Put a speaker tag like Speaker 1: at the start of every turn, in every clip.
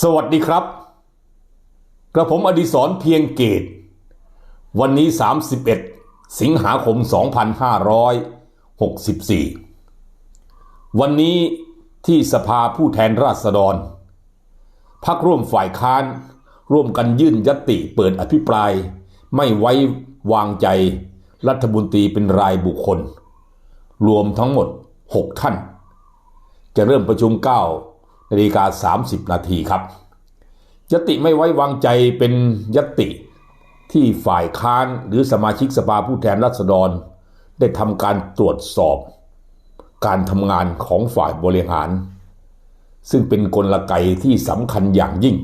Speaker 1: สวัสดีครับ กระผมอดิศรเพียงเกต วันนี้ 31 สิงหาคม 2564 วันนี้ที่สภาผู้แทนราษฎรพักร่วมฝ่ายค้าน ร่วมกันยื่นยติเปิดอภิปราย ไม่ไว้วางใจรัฐมนตรีเป็นรายบุคคล รวมทั้งหมด 6 ท่าน จะเริ่มประชุม 9 นาฬิกา30นาทีครับยติไม่ไว้วางใจเป็นยติที่ฝ่ายค้านหรือสมาชิกสภาผู้แทนราษฎร ได้ทำการตรวจสอบ การทำงานของฝ่ายบริหาร ซึ่งเป็นนกลไกที่สำคัญอย่างยิ่ง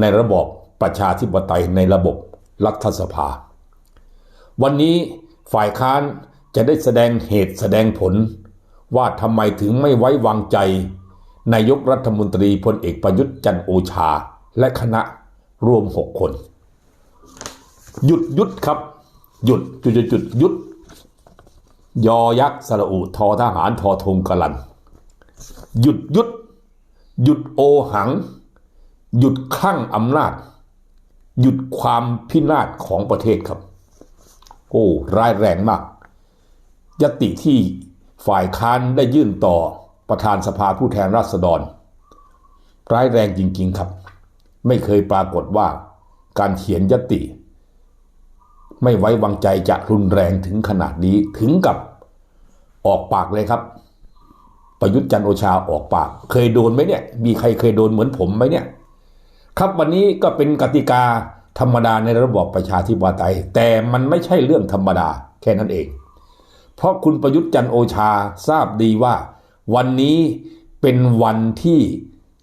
Speaker 1: ในระบอบประชาธิปไตยในระบบรัฐสภา วันนี้ฝ่ายค้านจะได้แสดงเหตุแสดงผล ว่าทำไมถึงไม่ไว้วางใจ นายกรัฐมนตรีพลเอกประยุทธ์จันโอชา และคณะรวมหกคน หยุดยุดครับ หยุดจุดจุดยุด ยอยักษ์สระอุทอทหารทอธงกลัน หยุดยุด หยุดโอหัง หยุดคลั่งอำนาจ หยุดความพินาศของประเทศครับ โอ้ร้ายแรงมากยติที่ฝ่ายค้านได้ยื่นต่อ ประธานสภาผู้แทนราษฎร ร้ายแรงจริง ๆ ครับ ไม่เคยปรากฏว่าการเขียนยติ ไม่ไว้วางใจจะรุนแรงถึงขนาดนี้ถึงกับออกปากเลยครับ ประยุทธ์จันโอชาออกปาก เคยโดนไหมเนี่ย มีใครเคยโดนเหมือนผมไหมเนี่ย ครับวันนี้ก็เป็นกติกาธรรมดาในระบอบประชาธิปไตย แต่มันไม่ใช่เรื่องธรรมดาแค่นั้นเอง เพราะคุณประยุทธ์จันโอชาทราบดีว่า วันนี้เป็นวันที่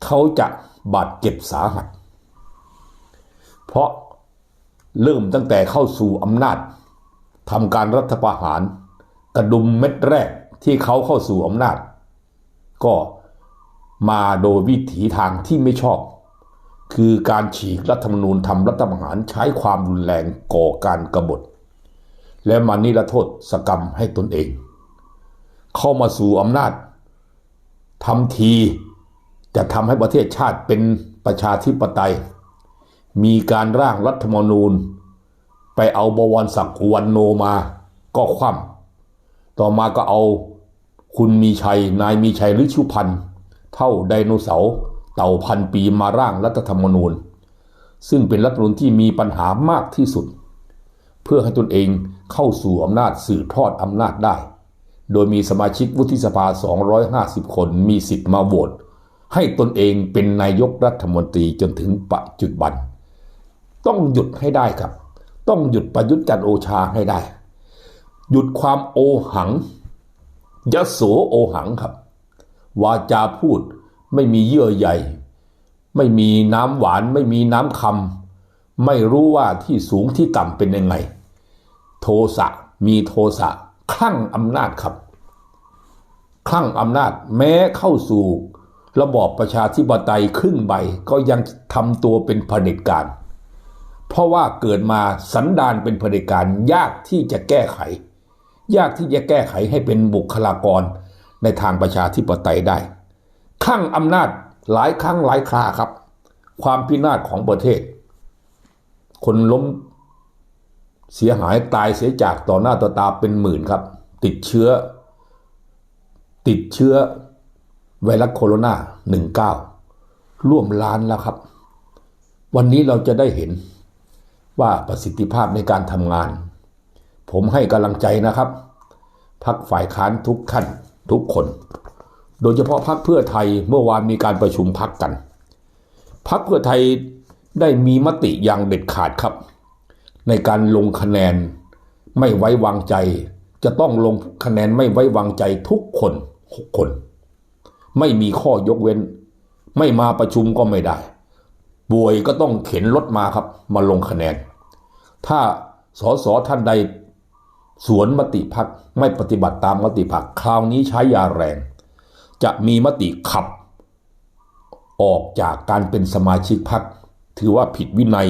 Speaker 1: เขาจะบาดเจ็บสาหัส เพราะเริ่มตั้งแต่เข้าสู่อำนาจทำการรัฐประหาร กระดุมเม็ดแรกที่เขาเข้าสู่อำนาจ ก็มาโดยวิถีทางที่ไม่ชอบ คือการฉีกรัฐธรรมนูญทำรัฐประหารใช้ความรุนแรงก่อการกรบฏ และมานิรโทษสกรรมให้ตนเอง เข้ามาสู่อำนาจ ทำทีจะทำให้ประเทศชาติเป็นประชาธิปไตย มีการร่างรัฐธรรมนูญ ไปเอาบวรศักดิ์วันโนมาก็คว่ำต่อมาก็เอาคุณมีชัย นายมีชัยฤชุพันธ์เท่าไดโนเสาร์เต่าพันปีมาร่างรัฐธรรมนูญ ซึ่งเป็นรัฐธรรมนูญที่มีปัญหามากที่สุด เพื่อให้ตนเองเข้าสู่อำนาจสืบทอดอำนาจได้ โดยมีสมาชิกวุฒิสภา 250 คนมีสิทธิ์มาโหวตให้ตนเองเป็นนายกรัฐมนตรีจนถึงปัจจุบัน ต้องหยุดให้ได้ครับ ต้องหยุดประยุทธ์จันโอชาให้ได้ หยุดความโอหังยโสโอหังครับ วาจาพูดไม่มีเยื่อใยไม่มีน้ำหวานไม่มีน้ำคำไม่รู้ว่าที่สูงที่ต่ำเป็นยังไง โทสะมีโทสะ คลั่งอำนาจครับ คลั่งอำนาจแม้เข้าสู่ระบอบประชาธิปไตยครึ่งใบก็ยังทำตัวเป็นเผด็จการ เพราะว่าเกิดมาสันดานเป็นเผด็จการยากที่จะแก้ไข ยากที่จะแก้ไขให้เป็นบุคลากรในทางประชาธิปไตยได้คลั่งอำนาจหลายครั้งหลายคราครับ ความพินาศของประเทศ คนล้ม เสียหายตายเสียจากต่อหน้าต่อตาเป็นหมื่นครับ ติดเชื้อ ติดเชื้อไวรัสโคโรนา19 ร่วมล้านแล้วครับ วันนี้เราจะได้เห็นว่าประสิทธิภาพในการทำงาน ผมให้กำลังใจนะครับ พักฝ่ายค้านทุกขั้นทุกคน โดยเฉพาะพักเพื่อไทยเมื่อวานมีการประชุมพักกัน พักเพื่อไทยได้มีมติอย่างเด็ดขาดครับ ในการลงคะแนนไม่ไว้วางใจ จะต้องลงคะแนนไม่ไว้วางใจทุกคนหกคน ไม่มีข้อยกเว้น ไม่มาประชุมก็ไม่ได้ป่วยก็ต้องเข็นรถมาครับ มาลงคะแนน ถ้าสสท่านใดสวนมติพักไม่ปฏิบัติตามมติพักคราวนี้ใช้ยาแรง จะมีมติขับ ออกจากการเป็นสมาชิกพักถือว่าผิดวินัย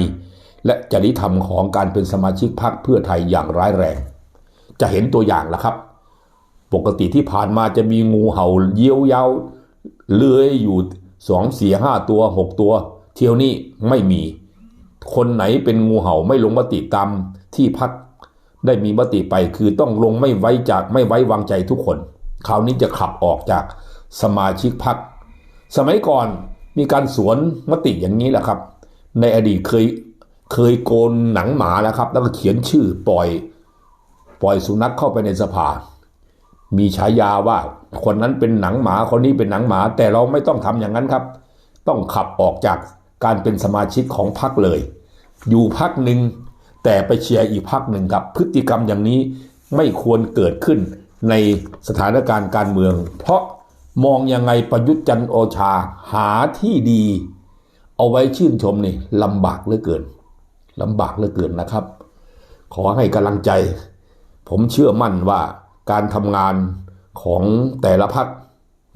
Speaker 1: และจริยธรรมของการเป็นสมาชิกพรรคเพื่อไทยอย่างร้ายแรง จะเห็นตัวอย่างแล้วครับ ปกติที่ผ่านมาจะมีงูเห่าเยี่ยวยาวเลื้อยอยู่สองสี่ห้าตัวหกตัวทที่ยวนี้ไม่มี คนไหนเป็นงูเห่าไม่ลงมติตามที่พักได้มีมติไปคือต้องลงไม่ไว้จากไม่ไว้วางใจทุกคน คราวนี้จะขับออกจากสมาชิกพัก สมัยก่อนมีการสวนมติอย่างนี้แหละครับ ในอดีตเคย เคยโกนหนังหมาแล้วครับ แล้วก็เขียนชื่อปล่อย ปล่อยสุนัขเข้าไปในสภา มีฉายาว่าคนนั้นเป็นหนังหมาคนนี้เป็นหนังหมา แต่เราไม่ต้องทำอย่างนั้นครับ ต้องขับออกจากการเป็นสมาชิกของพรรคเลย อยู่พรรคหนึ่งแต่ไปเชียร์อีกพรรคหนึ่งครับ พฤติกรรมอย่างนี้ไม่ควรเกิดขึ้นในสถานการณ์การเมือง เพราะมองยังไงประยุทธ์จันโอชาหาที่ดี เอาไว้ชื่นชมนี่ลำบากเหลือเกิน ลำบากเหลือเกินนะครับ ขอให้กำลังใจ ผมเชื่อมั่นว่าการทำงานของแต่ละพัก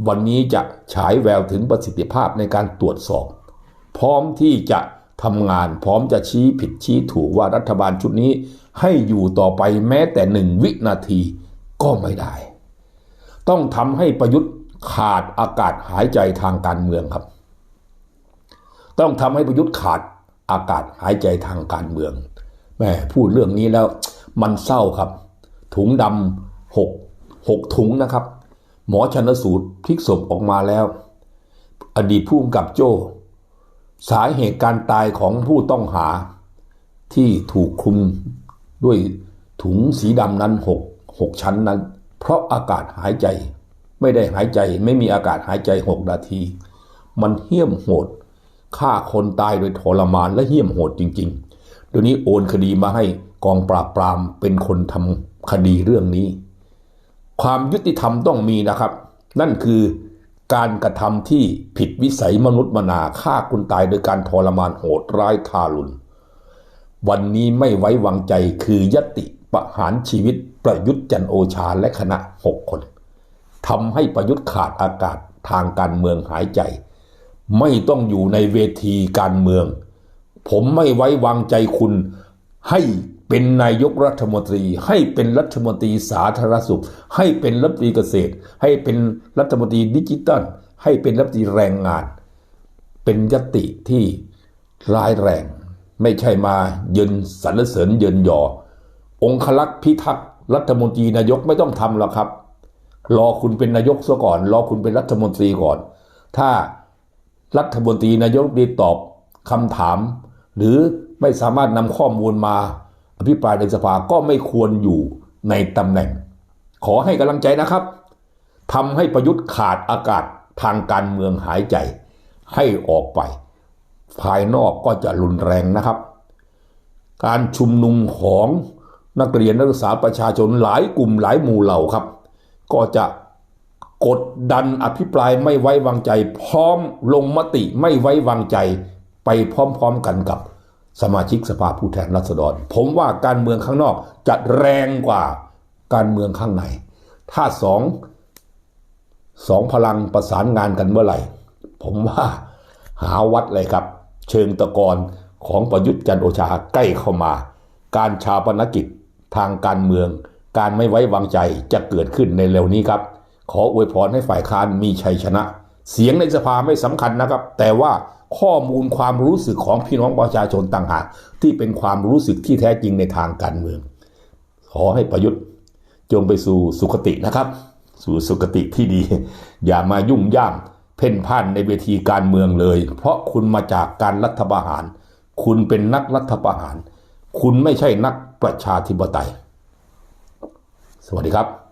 Speaker 1: วันนี้จะฉายแววถึงประสิทธิภาพในการตรวจสอบ พร้อมที่จะทำงานพร้อมจะชี้ผิดชี้ถูกว่ารัฐบาลชุดนี้ให้อยู่ต่อไปแม้แต่หนึ่งวินาทีก็ไม่ได้ ต้องทำให้ประยุทธ์ขาดอากาศหายใจทางการเมืองครับ ต้องทำให้ประยุทธ์ขาด อากาศหายใจทางการเมืองแม่พูดเรื่องนี้แล้วมันเศร้าครับ ถุงดำหกหกถุงนะครับ หมอชันสูตรพลิกศพออกมาแล้ว อดีตผู้กำกับโจ้ สาเหตุการตายของผู้ต้องหา ที่ถูกคุมด้วยถุงสีดำนั้นหกหกชั้นนั้น เพราะอากาศหายใจ ไม่ได้หายใจไม่มีอากาศหายใจหกนาที มันเหี้ยมโหด ฆ่าคนตายโดยทรมานและเหี้ยมโหดจริงๆเดี๋ยวนี้โอนคดีมาให้กองปราบปรามเป็นคนทำคดีเรื่องนี้ ความยุติธรรมต้องมีนะครับ นั่นคือการกระทำที่ผิดวิสัยมนุษย์มนาฆ่าคนตายโดยการทรมานโหดร้ายทารุณวันนี้ไม่ไว้วางใจคือยติประหารชีวิตประยุทธ์จันโอชาและคณะหกคนทำให้ประยุทธ์ขาดอากาศทางการเมืองหายใจ ไม่ต้องอยู่ในเวทีการเมือง ผมไม่ไว้วางใจคุณ ให้เป็นนายกรัฐมนตรี ให้เป็นรัฐมนตรีสาธารณสุข ให้เป็นรัฐมนตรีเกษตร ให้เป็นรัฐมนตรีดิจิทัล ให้เป็นรัฐมนตรีแรงงาน เป็นยติที่ร้ายแรง ไม่ใช่มาเยินสรรเสริญเยินยอ องคลักษ์พิทักษ์รัฐมนตรีนายกไม่ต้องทำหรอกครับ รอคุณเป็นนายกซะก่อน รอคุณเป็นรัฐมนตรีก่อน ถ้า รัฐมนตรีนายกดีตอบคำถาม หรือไม่สามารถนำข้อมูลมาอภิปรายในสภาก็ไม่ควรอยู่ในตำแหน่ง ขอให้กำลังใจนะครับทำให้ประยุทธ์ขาดอากาศทางการเมืองหายใจให้ออกไป ภายนอกก็จะรุนแรงนะครับ การชุมนุมของนักเรียนนักศึกษาประชาชนหลายกลุ่มหลายหมู่เหล่าครับ ก็จะ กดดันอภิปรายไม่ไว้วางใจ พร้อมลงมติไม่ไว้วางใจ ไปพร้อมๆกันกับสมาชิกสภาผู้แทนราษฎร ผมว่าการเมืองข้างนอกจะแรงกว่าการเมืองข้างใน ถ้าสองสองพลังประสานงานกันเมื่อไหร่ ผมว่าหาวัดเลยครับ เชิงตะกอนของประยุทธ์จันโอชาใกล้เข้ามา การชาปนกิจทางการเมือง การไม่ไว้วางใจจะเกิดขึ้นในเร็วนี้ครับ ขออวยพรให้ฝ่ายค้านมีชัยชนะ เสียงในสภาไม่สำคัญนะครับ แต่ว่าข้อมูลความรู้สึกของพี่น้องประชาชนต่างหากที่เป็นความรู้สึกที่แท้จริงในทางการเมือง ขอให้ประยุทธ์จงไปสู่สุคตินะครับ สู่สุคติที่ดี อย่ามายุ่งย่ามเพ่นพ่านในเวทีการเมืองเลย เพราะคุณมาจากการรัฐประหาร คุณเป็นนักรัฐประหาร คุณไม่ใช่นักประชาธิปไตย สวัสดีครับ